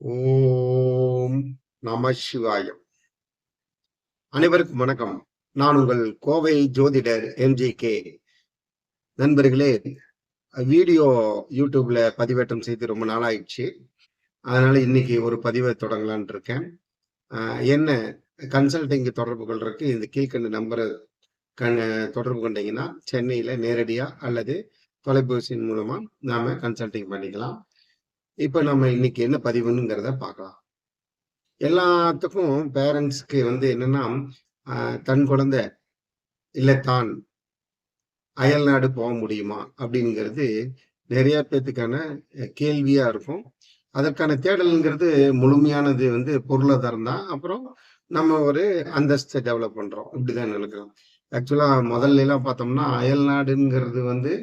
ஓம் நம சிவாயம் அனைவருக்கும் வணக்கம். நான் உங்கள் கோவை ஜோதிடர் எம்ஜி கே. நண்பர்களே வீடியோ யூடியூப்ல பதிவேற்றம் செய்து ரொம்ப நாளாயிடுச்சு. அதனால இன்னைக்கு ஒரு பதிவை தொடங்கலான் இருக்கேன். என்ன கன்சல்டிங் தொடர்பு கொள்றதுக்கு இந்த கீழ்கண்ட நம்பரை கண் தொடர்பு கொண்டீங்கன்னா சென்னையில நேரடியா அல்லது தொலைபேசியின் மூலமா நாம கன்சல்டிங் பண்ணிக்கலாம். இப்போ நம்ம இன்னைக்கு என்ன பதிவுங்கிறத பார்க்கலாம். எல்லாத்துக்கும் பேரண்ட்ஸ்க்கு வந்து என்னன்னா தன் குழந்தை இல்லை தான் அயல் நாடு போக முடியுமா அப்படிங்கிறது நிறைய பேர்த்துக்கான கேள்வியா இருக்கும். அதற்கான தேடல்ங்கிறது முழுமையானது வந்து பொருளாதாரம் தான். அப்புறம் நம்ம ஒரு அந்தஸ்தை டெவலப் பண்றோம். இப்படிதான் நினைக்கிறோம். ஆக்சுவலா முதல்ல எல்லாம் பார்த்தோம்னா அயல் நாடுங்கிறது வந்து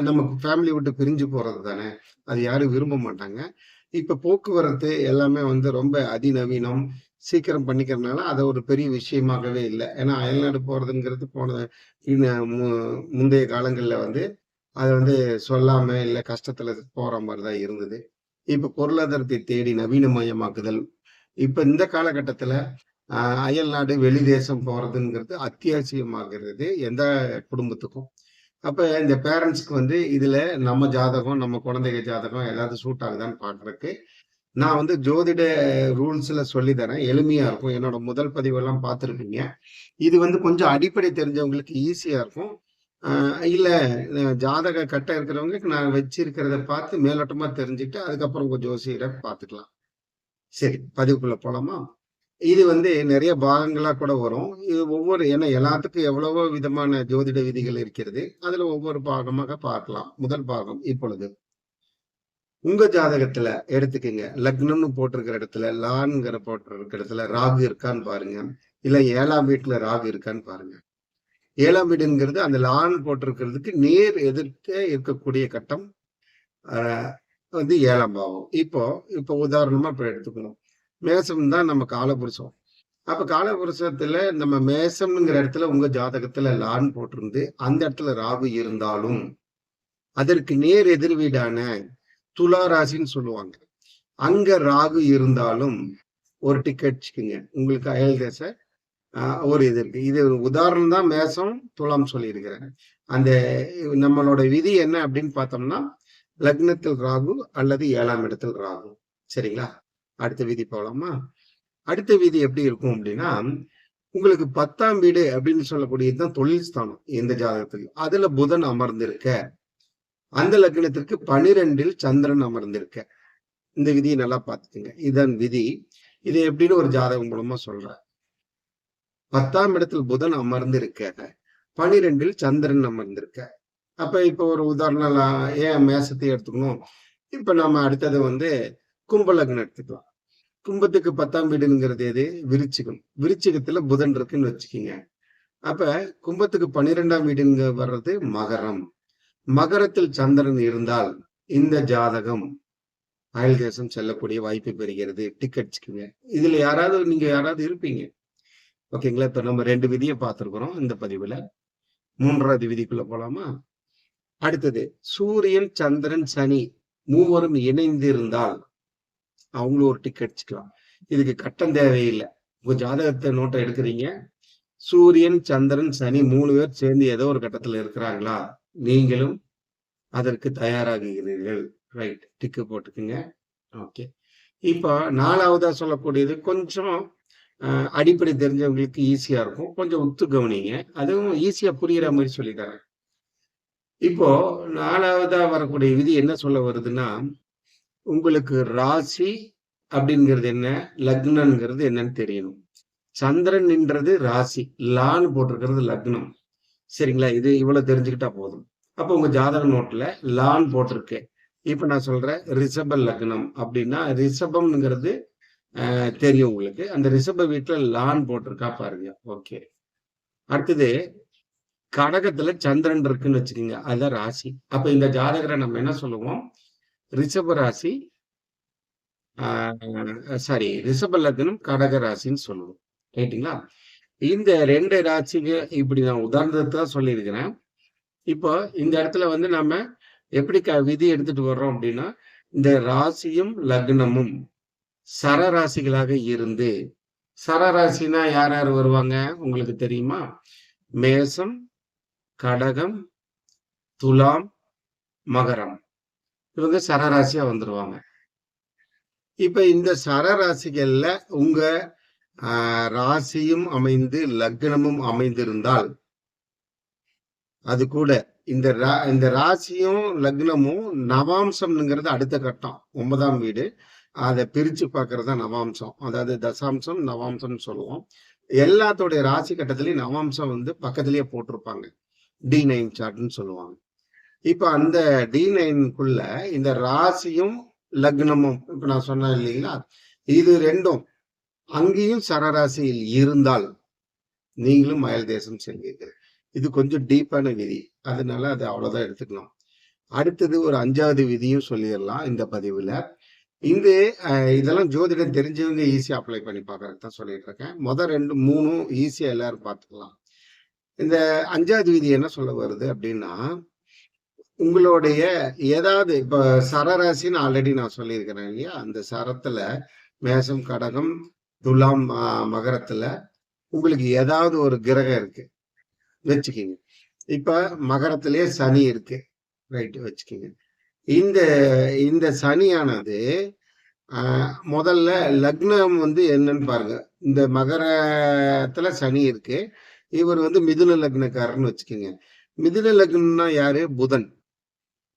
நமக்கு ஃபேமிலி விட்டு பிரிஞ்சு போறது தானே? அது யாரும் விரும்ப மாட்டாங்க. இப்ப போக்குவரத்து எல்லாமே வந்து ரொம்ப அதிநவீனம் சீக்கிரம் பண்ணிக்கிறதுனால அதை ஒரு பெரிய விஷயமாகவே இல்லை. ஏன்னா அயல்நாடு போறதுங்கிறது போன மு- முந்தைய காலங்களில் வந்து அதை வந்து சொல்லாம இல்லை கஷ்டத்துல போற மாதிரி தான் இருந்தது. இப்ப பொருளாதாரத்தை தேடி நவீனமயமாக்குதல். இப்ப இந்த காலகட்டத்துல அயல்நாடு வெளி தேசம் போறதுங்கிறது அத்தியாவசியமாகிறது எந்த குடும்பத்துக்கும். அப்ப இந்த பேரண்ட்ஸ்க்கு வந்து இதுல நம்ம ஜாதகம் நம்ம குழந்தைங்க ஜாதகம் ஏதாவது சூட் ஆகுதான்னு பாக்குறதுக்கு நான் வந்து ஜோதிட ரூல்ஸ்ல சொல்லி தரேன் எளிமையா இருக்கும். என்னோட முதல் பதிவெல்லாம் பார்த்துருப்பீங்க இது வந்து கொஞ்சம் அடிப்படை தெரிஞ்சவங்களுக்கு ஈஸியா இருக்கும். இல்லை இல்ல ஜாதக கட்ட இருக்கிறவங்களுக்கு நான் வச்சிருக்கிறத பார்த்து மேலோட்டமா தெரிஞ்சுட்டு அதுக்கப்புறம் கொஞ்சம் ஜோசியரை பார்த்துக்கலாம். சரி பதிவுக்குள்ள போலாமா? இது வந்து நிறைய பாகங்களா கூட வரும். இது ஒவ்வொரு ஏன்னா எல்லாத்துக்கும் எவ்வளவோ விதமான ஜோதிட விதிகள் இருக்கிறது. அதுல ஒவ்வொரு பாகமாக பார்க்கலாம். முதல் பாகம் இப்பொழுது. உங்க ஜாதகத்துல எடுத்துக்கங்க. லக்னம்னு போட்டிருக்கிற இடத்துல லான்ங்கிற போட்டிருக்கிற இடத்துல ராகு இருக்கான்னு பாருங்க. இல்ல ஏழாம் வீட்டுல ராகு இருக்கான்னு பாருங்க. ஏழாம் வீடுங்கிறது அந்த லான் போட்டிருக்கிறதுக்கு நேர் எதிர்த்தே இருக்கக்கூடிய கட்டம். வந்து ஏழாம் பாவம். இப்போ இப்போ உதாரணமா இப்ப எடுத்துக்கணும். மேசம் தான் நம்ம காலபுருஷம். அப்ப காலபுருஷத்துல நம்ம மேசம்ங்கிற இடத்துல உங்க ஜாதகத்துல லான் போட்டிருந்து அந்த இடத்துல ராகு இருந்தாலும் அதற்கு நேர் எதிர் வீடான துலா ராசின்னு சொல்லுவாங்க. அங்க ராகு இருந்தாலும் ஒரு டிக்கெட் வச்சுக்கோங்க. உங்களுக்கு அயல் தேச ஒரு இது இருக்கு. இது உதாரணம் தான் மேசம் துலாம் சொல்லியிருக்கிறேன் அந்த நம்மளோட விதி என்ன அப்படின்னு பார்த்தோம்னா லக்னத்தில் ராகு அல்லது ஏழாம் இடத்தில் ராகு. சரிங்களா? அடுத்த விதி போகலாமா அடுத்த விதி எப்படி இருக்கும் அப்படின்னா உங்களுக்கு பத்தாம் வீடு அப்படின்னு சொல்லக்கூடியது தான் தொழில் ஸ்தானம் இந்த ஜாதகத்துக்கு அதுல புதன் அமர்ந்திருக்க அந்த லக்னத்திற்கு பனிரெண்டில் சந்திரன் அமர்ந்திருக்க. இந்த விதியை நல்லா பார்த்துக்கங்க. இதன் விதி. இது எப்படின்னு ஒரு ஜாதகம் மூலமா சொல்றேன். பத்தாம் இடத்தில் புதன் அமர்ந்திருக்க பனிரெண்டில் சந்திரன் அமர்ந்திருக்க. அப்ப இப்ப ஒரு உதாரணம் ஏன் மேசத்தை எடுத்துக்கணும்? இப்ப நம்ம அடுத்தது வந்து கும்ப லக்னம் எடுத்துக்கலாம். கும்பத்துக்கு பத்தாம் வீடுங்கிறது எது? விருச்சிகம். விருச்சிகத்துல புதன் இருக்குன்னு வச்சுக்கிங்க. அப்ப கும்பத்துக்கு பன்னிரெண்டாம் வீடுங்க வர்றது மகரம். மகரத்தில் சந்திரன் இருந்தால் இந்த ஜாதகம் அயல் தேசம் செல்லக்கூடிய வாய்ப்பு பெறுகிறது. டிக்கெட்ஸ்க்குங்க இதுல யாராவது நீங்க யாராவது இருப்பீங்க. ஓகேங்களா இப்ப நம்ம ரெண்டு விதியை பார்த்திருக்கிறோம் இந்த பதிவுல. மூன்றாவது விதிக்குள்ள போலாமா? அடுத்தது சூரியன் சந்திரன் சனி மூவரும் இணைந்து இருந்தால் அவங்களும் ஒரு டிக்கெட் அடிச்சுக்கலாம். இதுக்கு கட்டம் தேவையில்லை. உங்க ஜாதகத்தை நோட்டை எடுக்கிறீங்க. சூரியன் சந்திரன் சனி மூணு பேர் சேர்ந்து ஏதோ ஒரு கட்டத்துல இருக்கிறாங்களா? நீங்களும் அதற்கு தயாராகுகிறீர்கள். ரைட் டிக்கு போட்டுக்குங்க. ஓகே இப்போ நாலாவதா சொல்லக்கூடியது கொஞ்சம் அடிப்படை தெரிஞ்சவங்களுக்கு ஈஸியா இருக்கும். கொஞ்சம் உத்து கவனிங்க. அதுவும் ஈஸியா புரியுற மாதிரி சொல்லித்தரேன். இப்போ நாலாவதா வரக்கூடிய விதி என்ன சொல்ல வருதுன்னா உங்களுக்கு ராசி அப்படிங்கிறது என்ன? லக்னங்கிறது என்னன்னு தெரியணும். சந்திரன்ன்றது ராசி. லான்னு போட்டிருக்கிறது லக்னம். சரிங்களா? இது இவ்வளவு தெரிஞ்சுக்கிட்டா போதும். அப்போ உங்க ஜாதக நோட்ல லான் போட்டிருக்கேன் இப்ப நான் சொல்றேன் ரிஷப லக்னம் அப்படின்னா ரிஷபம்ங்கிறது தெரியும் உங்களுக்கு. அந்த ரிஷப வீட்டுல லான் போட்டிருக்கா பாருங்க. ஓகே. அடுத்தது கடகத்துல சந்திரன் இருக்குன்னு வச்சுக்கோங்க. அதுதான் ராசி. அப்ப இந்த ஜாதகரை நம்ம என்ன சொல்லுவோம்? ரிஷப ராசி சாரி ரிஷப லக்னம் கடக ராசின்னு சொல்லுவோம். ரைட்டுங்களா இந்த ரெண்டு ராசிக்கு இப்படி நான் உதாரணத்தை தான் சொல்லியிருக்கிறேன். இப்போ இந்த இடத்துல வந்து நம்ம எப்படி க விதி எடுத்துட்டு வர்றோம் அப்படின்னா இந்த ராசியும் லக்னமும் சரராசிகளாக இருந்து சரராசினா யார் யார் வருவாங்க? உங்களுக்கு தெரியுமா? மேசம் கடகம் துலாம் மகரம். இவங்க சரராசியா வந்துருவாங்க. இப்ப இந்த சரராசிகள்ல உங்க ராசியும் அமைந்து லக்னமும் அமைந்திருந்தால் அது கூட இந்த இந்த ராசியும் லக்னமும் நவாம்சம்ங்கிறது அடுத்த கட்டம் ஒன்பதாம் வீடு. அதை பிரிச்சு பார்க்கறது தான் நவாம்சம். அதாவது தசாம்சம் நவாம்சம்னு சொல்லுவோம். எல்லாத்தோடைய ராசி கட்டத்திலையும் நவாம்சம் வந்து பக்கத்திலேயே போட்டிருப்பாங்க. டி நைன் சார்ட்னு சொல்லுவாங்க. இப்ப அந்த டி நைனுக்குள்ள இந்த ராசியும் லக்னமும் இப்ப நான் சொன்னேன் இல்லைங்களா? இது ரெண்டும் அங்கேயும் சரராசியில் இருந்தால் நீங்களும் மயல் தேசம் செல்வீர்கள். இது கொஞ்சம் டீப்பான விதி. அதனால அது அவ்வளவுதான் எடுத்துக்கணும். அடுத்தது ஒரு அஞ்சாவது விதியும் சொல்லிடலாம் இந்த பதிவுல. இந்த இதெல்லாம் ஜோதிடம் தெரிஞ்சவங்க ஈஸியா அப்ளை பண்ணி பாக்குறது தான் சொல்லிட்டு இருக்கேன். முதல் ரெண்டு மூணும் ஈஸியா எல்லாரும் பார்த்துக்கலாம். இந்த அஞ்சாவது விதி என்ன சொல்ல வருது அப்படின்னா உங்களுடைய ஏதாவது இப்ப சரராசின்னு ஆல்ரெடி நான் சொல்லியிருக்கிறேன் இல்லையா? அந்த சரத்துல மேசம் கடகம் துலாம் மகரத்துல உங்களுக்கு ஏதாவது ஒரு கிரகம் இருக்கு. வச்சுக்கிங்க. இப்ப மகரத்திலேயே சனி இருக்கு. ரைட்டு வச்சுக்கிங்க. இந்த இந்த சனியானது முதல்ல லக்னம் வந்து என்னன்னு பாருங்க. இந்த மகரத்துல சனி இருக்கு. இவர் வந்து மிதுன லக்னக்காரர்னு வச்சுக்கோங்க. மிதுன லக்னம்னா யாரு? புதன்.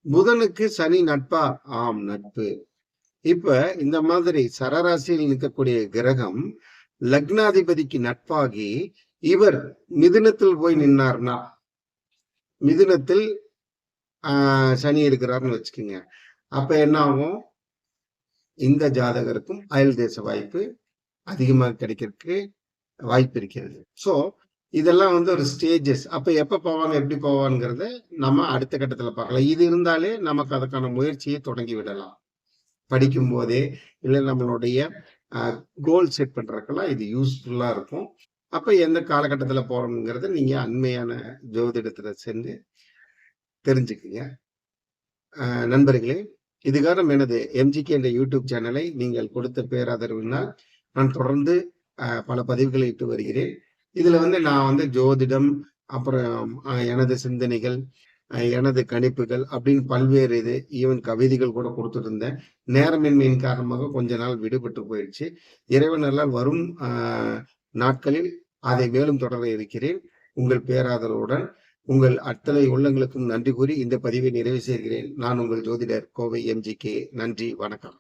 புதனுக்கு சனி நட்பா? ஆம் நட்பு. இப்ப இந்த மாதிரி சரராசியில் நிற்கக்கூடிய கிரகம் லக்னாதிபதிக்கு நட்பாகி இவர் மிதுனத்தில் போய் நின்னார்னா மிதுனத்தில் சனி இருக்கிறார்னு வச்சுக்கோங்க. அப்ப என்ன ஆகும் இந்த ஜாதகருக்கும் அயல் தேச வாய்ப்பு அதிகமாக கிடைக்கிறதுக்கு வாய்ப்பு இருக்கிறது. ஸோ இதெல்லாம் வந்து ஒரு ஸ்டேஜஸ் அப்ப எப்ப போவாங்க எப்படி போவாங்கிறத நம்ம அடுத்த கட்டத்துல பார்க்கலாம். இது இருந்தாலே நமக்கு அதுக்கான முயற்சியை தொடங்கி விடலாம். படிக்கும் போதே இல்லை நம்மளுடைய கோல் செட் பண்றதுக்கெல்லாம் இது யூஸ்ஃபுல்லா இருக்கும். அப்ப எந்த காலகட்டத்துல போறோம்ங்கிறத நீங்க அண்மையான ஜோதிடத்துல சென்று தெரிஞ்சுக்குங்க. நண்பர்களே இதுகாரம் எனது எம்ஜிகே என்ற யூடியூப் சேனலை நீங்கள் கொடுத்த பேராதரவினால் நான் தொடர்ந்து பல பதிவுகளை இட்டு வருகிறேன். இதுல வந்து நான் வந்து ஜோதிடம் அப்புறம் எனது சிந்தனைகள் எனது கணிப்புகள் அப்படின்னு பல்வேறு இது ஈவன் கவிதைகள் கூட கொடுத்துருந்தேன். நேரமின்மையின் காரணமாக கொஞ்ச நாள் விடுபட்டு போயிடுச்சு. இறைவனெல்லாம் வரும் நாட்களில் அதை மேலும் தொடர இருக்கிறேன். உங்கள் பேராதரவுடன் உங்கள் அத்தனை உள்ளங்களுக்கும் நன்றி கூறி இந்த பதிவை நிறைவு செய்கிறேன். நான் உங்கள் ஜோதிடர் கோவை எம்ஜி கே. நன்றி வணக்கம்.